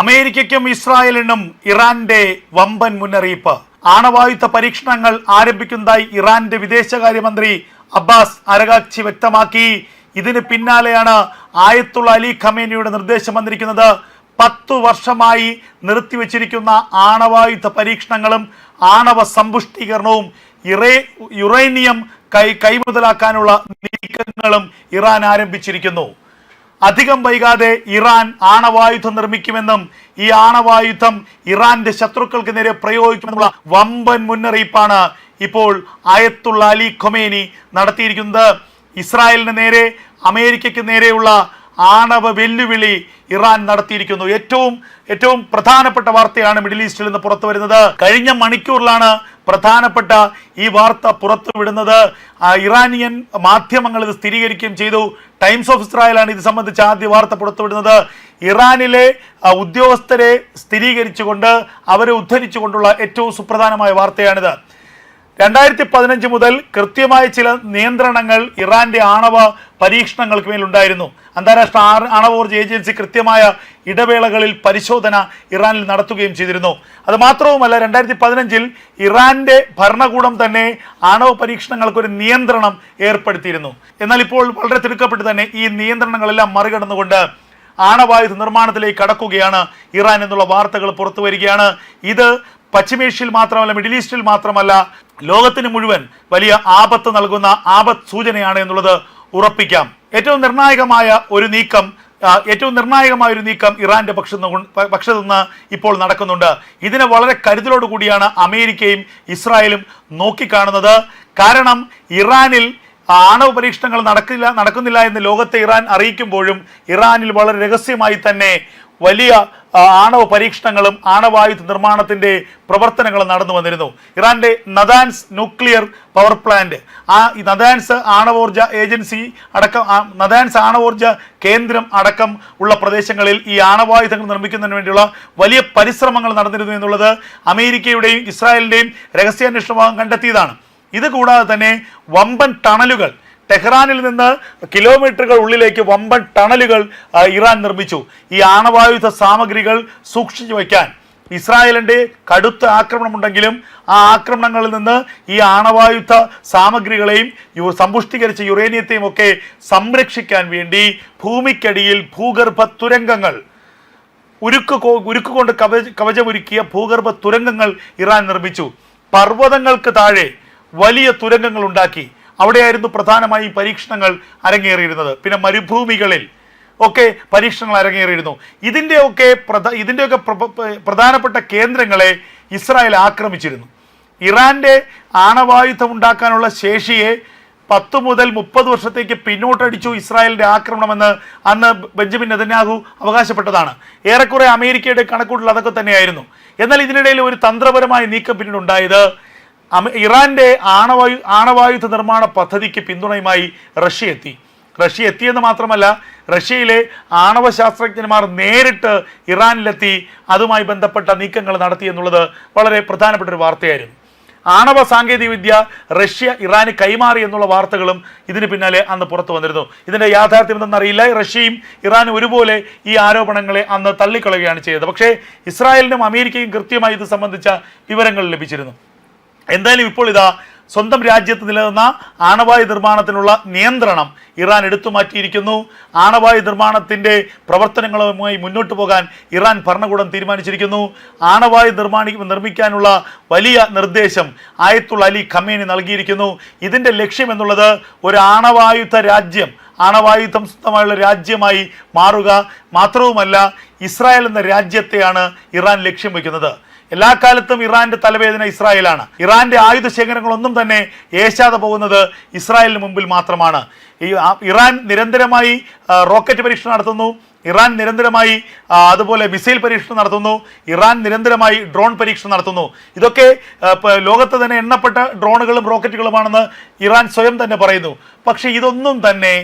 അമേരിക്കയ്ക്കും ഇസ്രായേലിനും ഇറാന്റെ വമ്പൻ മുന്നറിയിപ്പ്. ആണവായുധ പരീക്ഷണങ്ങൾ ആരംഭിക്കുന്നതായി ഇറാന്റെ വിദേശകാര്യമന്ത്രി അബ്ബാസ് അരകാക്ഷി വ്യക്തമാക്കി. ഇതിന് പിന്നാലെയാണ് ആയത്തുള്ള അലി ഖമേനിയുടെ നിർദ്ദേശം വന്നിരിക്കുന്നത്. പത്തു വർഷമായി നിർത്തിവച്ചിരിക്കുന്ന ആണവായുധ പരീക്ഷണങ്ങളും ആണവ സമ്പുഷ്ടീകരണവും ഇറേ യുറേനിയം കൈ കൈമുതലാക്കാനുള്ള നീക്കങ്ങളും ഇറാൻ ആരംഭിച്ചിരിക്കുന്നു. അധികം വൈകാതെ ഇറാൻ ആണവായുധം നിർമ്മിക്കുമെന്നും ഈ ആണവായുധം ഇറാന്റെ ശത്രുക്കൾക്ക് നേരെ പ്രയോഗിക്കുമെന്നുള്ള വമ്പൻ മുന്നറിയിപ്പാണ് ഇപ്പോൾ ആയത്തുള്ള അലി ഖൊമേനി നടത്തിയിരിക്കുന്നത്. ഇസ്രായേലിന് നേരെ അമേരിക്കയ്ക്ക് നേരെയുള്ള ആണവ വെല്ലുവിളി ഇറാൻ നടത്തിയിരിക്കുന്നു. ഏറ്റവും ഏറ്റവും പ്രധാനപ്പെട്ട വാർത്തയാണ് മിഡിൽ ഈസ്റ്റിൽ നിന്ന് പുറത്തു വരുന്നത്. കഴിഞ്ഞ മണിക്കൂറിലാണ് പ്രധാനപ്പെട്ട ഈ വാർത്ത പുറത്തുവിടുന്നത് ഇറാനിയൻ മാധ്യമങ്ങൾ ഇത് സ്ഥിരീകരിക്കുകയും ചെയ്തു. ടൈംസ് ഓഫ് ഇസ്രായേലാണ് ഇത് സംബന്ധിച്ച് ആദ്യ വാർത്ത പുറത്തുവിടുന്നത്. ഇറാനിലെ ഉദ്യോഗസ്ഥരെ സ്ഥിരീകരിച്ചുകൊണ്ട് അവരെ ഉദ്ധരിച്ചുകൊണ്ടുള്ള ഏറ്റവും സുപ്രധാനമായ വാർത്തയാണിത്. രണ്ടായിരത്തി പതിനഞ്ച് മുതൽ കൃത്യമായ ചില നിയന്ത്രണങ്ങൾ ഇറാന്റെ ആണവ പരീക്ഷണങ്ങൾക്ക് മേലുണ്ടായിരുന്നു. അന്താരാഷ്ട്ര ആണവോർജ ആണവോർജ ഏജൻസി കൃത്യമായ ഇടവേളകളിൽ പരിശോധന ഇറാനിൽ നടത്തുകയും ചെയ്തിരുന്നു. അത് മാത്രവുമല്ല രണ്ടായിരത്തി പതിനഞ്ചിൽ ഇറാന്റെ ഭരണകൂടം തന്നെ ആണവ പരീക്ഷണങ്ങൾക്ക് ഒരു നിയന്ത്രണം ഏർപ്പെടുത്തിയിരുന്നു. എന്നാൽ ഇപ്പോൾ വളരെ തിടുക്കപ്പെട്ട് തന്നെ ഈ നിയന്ത്രണങ്ങളെല്ലാം മറികടന്നുകൊണ്ട് ആണവായുധ നിർമ്മാണത്തിലേക്ക് കടക്കുകയാണ് ഇറാൻ എന്നുള്ള വാർത്തകൾ പുറത്തു വരികയാണ്. ഇത് പശ്ചിമേഷ്യയിൽ മാത്രമല്ല മിഡിൽ ഈസ്റ്റിൽ മാത്രമല്ല ലോകത്തിന് മുഴുവൻ വലിയ ആപത്ത് നൽകുന്ന ആപത് സൂചനയാണ് എന്നുള്ളത് ഉറപ്പിക്കാം. ഏറ്റവും നിർണായകമായ ഒരു നീക്കം ഏറ്റവും നിർണായകമായ ഒരു നീക്കം ഇറാന്റെ പക്ഷത്തു പക്ഷത്തു നിന്ന് ഇപ്പോൾ നടക്കുന്നുണ്ട്. ഇതിനെ വളരെ കരുതലോടുകൂടിയാണ് അമേരിക്കയും ഇസ്രായേലും നോക്കിക്കാണുന്നത്. കാരണം ഇറാനിൽ ആണവ പരീക്ഷണങ്ങൾ നടക്കില്ല നടക്കുന്നില്ല എന്ന് ലോകത്തെ ഇറാൻ അറിയിക്കുമ്പോഴും ഇറാനിൽ വളരെ രഹസ്യമായി തന്നെ വലിയ ആണവ പരീക്ഷണങ്ങളും ആണവായുധ നിർമ്മാണത്തിന്റെ പ്രവർത്തനങ്ങളും നടന്നു വന്നിരുന്നു. ഇറാന്റെ നദാൻസ് ന്യൂക്ലിയർ പവർ പ്ലാന്റ് ആ നദാൻസ് ആണവോർജ ഏജൻസി അടക്കം നദാൻസ് ആണവോർജ കേന്ദ്രം അടക്കം ഉള്ള പ്രദേശങ്ങളിൽ ഈ ആണവായുധങ്ങൾ നിർമ്മിക്കുന്നതിന് വേണ്ടിയുള്ള വലിയ പരിശ്രമങ്ങൾ നടന്നിരുന്നു എന്നുള്ളത് അമേരിക്കയുടെയും ഇസ്രായേലിന്റെയും രഹസ്യാന്വേഷണ കണ്ടെത്തിയതാണ്. ഇത് കൂടാതെ തന്നെ വമ്പൻ ടണലുകൾ. ടെഹ്റാനിൽ നിന്ന് കിലോമീറ്ററുകൾ ഉള്ളിലേക്ക് വമ്പൻ ടണലുകൾ ഇറാൻ നിർമ്മിച്ചു. ഈ ആണവായുധ സാമഗ്രികൾ സൂക്ഷിച്ചു വയ്ക്കാൻ. ഇസ്രായേലിന്റെ കടുത്ത ആക്രമണമുണ്ടെങ്കിലും ആ ആക്രമണങ്ങളിൽ നിന്ന് ഈ ആണവായുധ സാമഗ്രികളെയും സമ്പുഷ്ടീകരിച്ച യുറേനിയത്തെയും ഒക്കെ സംരക്ഷിക്കാൻ വേണ്ടി ഭൂമിക്കടിയിൽ ഭൂഗർഭ തുരങ്കങ്ങൾ ഉരുക്ക് ഉരുക്കുകൊണ്ട് ഉരുക്ക് കൊണ്ട് കവച കവചമൊരുക്കിയ ഭൂഗർഭ തുരങ്കങ്ങൾ ഇറാൻ നിർമ്മിച്ചു. പർവതങ്ങൾക്ക് താഴെ വലിയ തുരങ്കങ്ങൾ ഉണ്ടാക്കി അവിടെയായിരുന്നു പ്രധാനമായും പരീക്ഷണങ്ങൾ അരങ്ങേറിയിരുന്നത്. പിന്നെ മരുഭൂമികളിൽ ഒക്കെ പരീക്ഷണങ്ങൾ അരങ്ങേറിയിരുന്നു. ഇതിന്റെയൊക്കെ പ്രധ ഇതിന്റെയൊക്കെ പ്ര- പ്ര- പ്രധാനപ്പെട്ട കേന്ദ്രങ്ങളെ ഇസ്രായേൽ ആക്രമിച്ചിരുന്നു. ഇറാന്റെ ആണവായുധം ഉണ്ടാക്കാനുള്ള ശേഷിയെ പത്ത് മുതൽ മുപ്പത് വർഷത്തേക്ക് പിന്നോട്ടടിച്ചു ഇസ്രായേലിന്റെ ആക്രമണമെന്ന് അന്ന് ബെഞ്ചമിൻ നെതന്യാഹു അവകാശപ്പെട്ടതാണ്. ഏറെക്കുറെ അമേരിക്കയുടെ കണക്കൂട്ടിൽ അതൊക്കെ തന്നെയായിരുന്നു. എന്നാൽ ഇതിനിടയിൽ ഒരു തന്ത്രപരമായ നീക്കം പിന്നീട് ഉണ്ടായത് ഇറാന്റെ ആണവായു ആണവായുധ നിർമ്മാണ പദ്ധതിക്ക് പിന്തുണയുമായി റഷ്യ എത്തി. റഷ്യ എത്തിയെന്ന് മാത്രമല്ല റഷ്യയിലെ ആണവ ശാസ്ത്രജ്ഞന്മാർ നേരിട്ട് ഇറാനിലെത്തി അതുമായി ബന്ധപ്പെട്ട നീക്കങ്ങൾ നടത്തി എന്നുള്ളത് വളരെ പ്രധാനപ്പെട്ട ഒരു വാർത്തയായിരുന്നു. ആണവ സാങ്കേതികവിദ്യ റഷ്യ ഇറാന് കൈമാറി എന്നുള്ള വാർത്തകളും ഇതിന് പിന്നാലെ അന്ന് പുറത്തു വന്നിരുന്നു. ഇതിന്റെ യാഥാർത്ഥ്യം എന്തെന്നറിയില്ല റഷ്യയും ഇറാനും ഒരുപോലെ ഈ ആരോപണങ്ങളെ അന്ന് തള്ളിക്കളയുകയാണ് ചെയ്തത്. പക്ഷേ ഇസ്രായേലിനും അമേരിക്കയും കൃത്യമായി ഇത് സംബന്ധിച്ച വിവരങ്ങൾ ലഭിച്ചിരുന്നു. എന്തായാലും ഇപ്പോൾ ഇതാ സ്വന്തം രാജ്യത്ത് നിലനിന്ന ആണവായു നിർമ്മാണത്തിനുള്ള നിയന്ത്രണം ഇറാൻ എടുത്തു മാറ്റിയിരിക്കുന്നു. ആണവായു നിർമ്മാണത്തിന്റെ പ്രവർത്തനങ്ങളുമായി മുന്നോട്ട് പോകാൻ ഇറാൻ ഭരണകൂടം തീരുമാനിച്ചിരിക്കുന്നു. ആണവായു നിർമ്മാണി നിർമ്മിക്കാനുള്ള വലിയ നിർദ്ദേശം ആയത്തുള്ള അലി ഖമേനി നൽകിയിരിക്കുന്നു. ഇതിന്റെ ലക്ഷ്യം എന്നുള്ളത് ഒരു ആണവായുധ രാജ്യം ആണവായുധം സ്വന്തമായുള്ള രാജ്യമായി മാറുക മാത്രവുമല്ല ഇസ്രായേൽ എന്ന രാജ്യത്തെയാണ് ഇറാൻ ലക്ഷ്യം വയ്ക്കുന്നത്. എല്ലാ കാലത്തും ഇറാന്റെ തലവേദന ഇസ്രായേലാണ്. ഇറാന്റെ ആയുധ ശേഖരങ്ങളൊന്നും തന്നെ ഏശാതെ പോകുന്നത് ഇസ്രായേലിന് മുമ്പിൽ മാത്രമാണ്. ഈ ഇറാൻ നിരന്തരമായി റോക്കറ്റ് പരീക്ഷണം നടത്തുന്നു. ഇറാൻ നിരന്തരമായി അതുപോലെ മിസൈൽ പരീക്ഷണം നടത്തുന്നു. ഇറാൻ നിരന്തരമായി ഡ്രോൺ പരീക്ഷണം നടത്തുന്നു. ഇതൊക്കെ ലോകത്ത് തന്നെ എണ്ണപ്പെട്ട ഡ്രോണുകളും റോക്കറ്റുകളുമാണെന്ന് ഇറാൻ സ്വയം തന്നെ പറയുന്നു. പക്ഷേ ഇതൊന്നും തന്നെ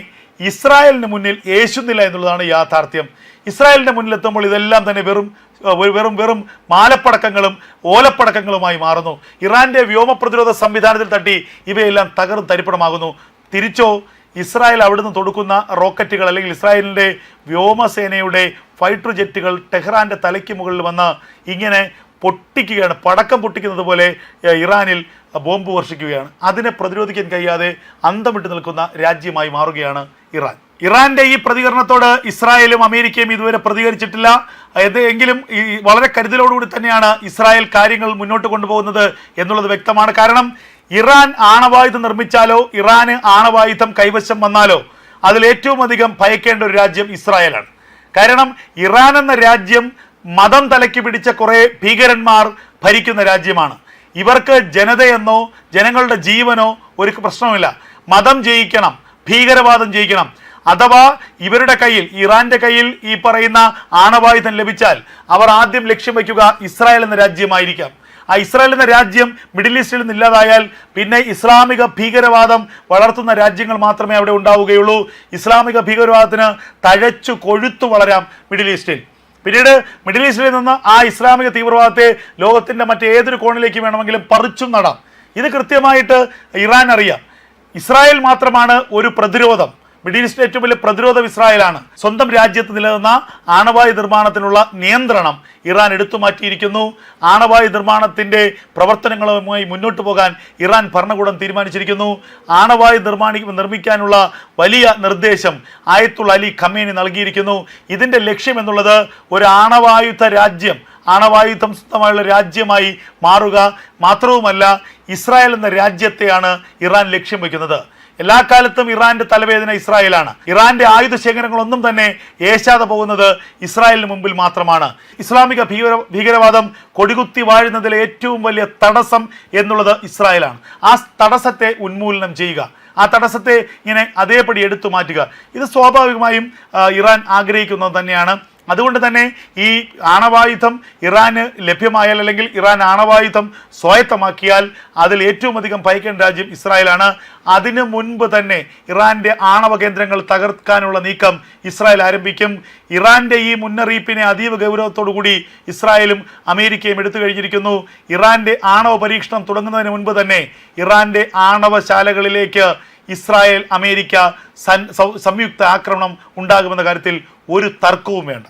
ഇസ്രായേലിന് മുന്നിൽ യേശുന്നില്ല എന്നുള്ളതാണ് യാഥാർത്ഥ്യം. ഇസ്രായേലിന്റെ മുന്നിലെത്തുമ്പോൾ ഇതെല്ലാം തന്നെ വെറും വെറും വെറും മാലപ്പടക്കങ്ങളും ഓലപ്പടക്കങ്ങളുമായി മാറുന്നു. ഇറാന്റെ വ്യോമ പ്രതിരോധ സംവിധാനത്തിൽ തട്ടി ഇവയെല്ലാം തകർന്ന് തരിപ്പണമാകുന്നു. തിരിച്ചോ? ഇസ്രായേൽ അവിടുന്ന് തൊടുക്കുന്ന റോക്കറ്റുകൾ അല്ലെങ്കിൽ ഇസ്രായേലിന്റെ വ്യോമസേനയുടെ ഫൈറ്റർ ജെറ്റുകൾ ടെഹ്റാന്റെ തലയ്ക്ക് മുകളിൽ വന്ന് ഇങ്ങനെ പൊട്ടിക്കുകയാണ്. പടക്കം പൊട്ടിക്കുന്നത് പോലെ ഇറാനിൽ ബോംബ് വർഷിക്കുകയാണ്. അതിനെ പ്രതിരോധിക്കാൻ കഴിയാതെ അന്തമിട്ട് നിൽക്കുന്ന രാജ്യമായി മാറുകയാണ് ഇറാൻ. ഇറാന്റെ ഈ പ്രതികരണത്തോട് ഇസ്രായേലും അമേരിക്കയും ഇതുവരെ പ്രതികരിച്ചിട്ടില്ല. എങ്കിലും ഈ വളരെ കരുതലോടുകൂടി തന്നെയാണ് ഇസ്രായേൽ കാര്യങ്ങൾ മുന്നോട്ട് കൊണ്ടുപോകുന്നത് എന്നുള്ളത് വ്യക്തമാണ്. കാരണം ഇറാൻ ആണവായുധം നിർമ്മിച്ചാലോ ഇറാന് ആണവായുധം കൈവശം വന്നാലോ അതിൽ ഏറ്റവും അധികം ഭയക്കേണ്ട ഒരു രാജ്യം ഇസ്രായേലാണ്. കാരണം ഇറാൻ എന്ന രാജ്യം മതം തലയ്ക്ക് പിടിച്ച കുറേ ഭീകരന്മാർ ഭരിക്കുന്ന രാജ്യമാണ്. ഇവർക്ക് ജനതയെന്നോ ജനങ്ങളുടെ ജീവനോ ഒരു പ്രശ്നമില്ല മതം ജയിക്കണം ഭീകരവാദം ജയിക്കണം. അഥവാ ഇവരുടെ കയ്യിൽ ഇറാന്റെ കയ്യിൽ ഈ പറയുന്ന ആണവായുധം ലഭിച്ചാൽ അവർ ആദ്യം ലക്ഷ്യം വയ്ക്കുക ഇസ്രായേൽ എന്ന രാജ്യമായിരിക്കാം. ആ ഇസ്രായേൽ എന്ന രാജ്യം മിഡിൽ ഈസ്റ്റിൽ നിന്ന് ഇല്ലാതായാൽ പിന്നെ ഇസ്ലാമിക ഭീകരവാദം വളർത്തുന്ന രാജ്യങ്ങൾ മാത്രമേ അവിടെ ഉണ്ടാവുകയുള്ളൂ. ഇസ്ലാമിക ഭീകരവാദത്തിന് തഴച്ചു കൊഴുത്തു വളരാം മിഡിൽ ഈസ്റ്റിൽ. പിന്നീട് മിഡിൽ ഈസ്റ്റിൽ നിന്ന് ആ ഇസ്ലാമിക തീവ്രവാദത്തെ ലോകത്തിന്റെ മറ്റേതൊരു കോണിലേക്ക് വേണമെങ്കിലും പറിച്ചും നടാം. ഇത് കൃത്യമായിട്ട് ഇറാൻ അറിയാം. ഇസ്രായേൽ മാത്രമാണ് ഒരു പ്രതിരോധം. മിഡിൽ ഈസ്റ്റ് ഏറ്റവും വലിയ പ്രതിരോധം ഇസ്രായേലാണ്. സ്വന്തം രാജ്യത്ത് നിലനിന്ന ആണവായു നിർമ്മാണത്തിനുള്ള നിയന്ത്രണം ഇറാൻ എടുത്തു മാറ്റിയിരിക്കുന്നു. ആണവായു നിർമ്മാണത്തിന്റെ പ്രവർത്തനങ്ങളുമായി മുന്നോട്ട് പോകാൻ ഇറാൻ ഭരണകൂടം തീരുമാനിച്ചിരിക്കുന്നു. ആണവായു നിർമ്മാണി നിർമ്മിക്കാനുള്ള വലിയ നിർദ്ദേശം ആയത്തുള്ള അലി ഖമേനി നൽകിയിരിക്കുന്നു. ഇതിന്റെ ലക്ഷ്യം എന്നുള്ളത് ഒരു ആണവായുധ രാജ്യം ആണവായുധം സ്വന്തമായുള്ള രാജ്യമായി മാറുക മാത്രവുമല്ല ഇസ്രായേൽ എന്ന രാജ്യത്തെയാണ് ഇറാൻ ലക്ഷ്യം വയ്ക്കുന്നത്. എല്ലാ കാലത്തും ഇറാന്റെ തലവേദന ഇസ്രായേലാണ്. ഇറാന്റെ ആയുധ ശേഖരങ്ങളൊന്നും തന്നെ ഏശാതെ പോകുന്നത് ഇസ്രായേലിന് മുമ്പിൽ മാത്രമാണ്. ഇസ്ലാമിക ഭീകര ഭീകരവാദം കൊടികുത്തി വാഴുന്നതിലെ ഏറ്റവും വലിയ തടസ്സം എന്നുള്ളത് ഇസ്രായേലാണ്. ആ തടസ്സത്തെ ഉന്മൂലനം ചെയ്യുക. ആ തടസ്സത്തെ ഇങ്ങനെ അതേപടി എടുത്തു മാറ്റുക. ഇത് സ്വാഭാവികമായും ഇറാൻ ആഗ്രഹിക്കുന്നത് തന്നെയാണ്. അതുകൊണ്ട് തന്നെ ഈ ആണവായുധം ഇറാന് ലഭ്യമായാൽ അല്ലെങ്കിൽ ഇറാൻ ആണവായുധം സ്വായത്തമാക്കിയാൽ അതിൽ ഏറ്റവും അധികം ഭയക്കേണ്ട രാജ്യം ഇസ്രായേലാണ്. അതിനു മുൻപ് തന്നെ ഇറാന്റെ ആണവ കേന്ദ്രങ്ങൾ തകർക്കാനുള്ള നീക്കം ഇസ്രായേൽ ആരംഭിക്കും. ഇറാന്റെ ഈ മുന്നറിയിപ്പിനെ അതീവ ഗൗരവത്തോടു കൂടി ഇസ്രായേലും അമേരിക്കയും എടുത്തു കഴിഞ്ഞിരിക്കുന്നു. ഇറാന്റെ ആണവ പരീക്ഷണം തുടങ്ങുന്നതിന് മുൻപ് തന്നെ ഇറാന്റെ ആണവശാലകളിലേക്ക് ഇസ്രായേൽ അമേരിക്ക സംയുക്ത ആക്രമണം ഉണ്ടാകുമെന്ന കാര്യത്തിൽ ഒരു തർക്കവും വേണ്ട.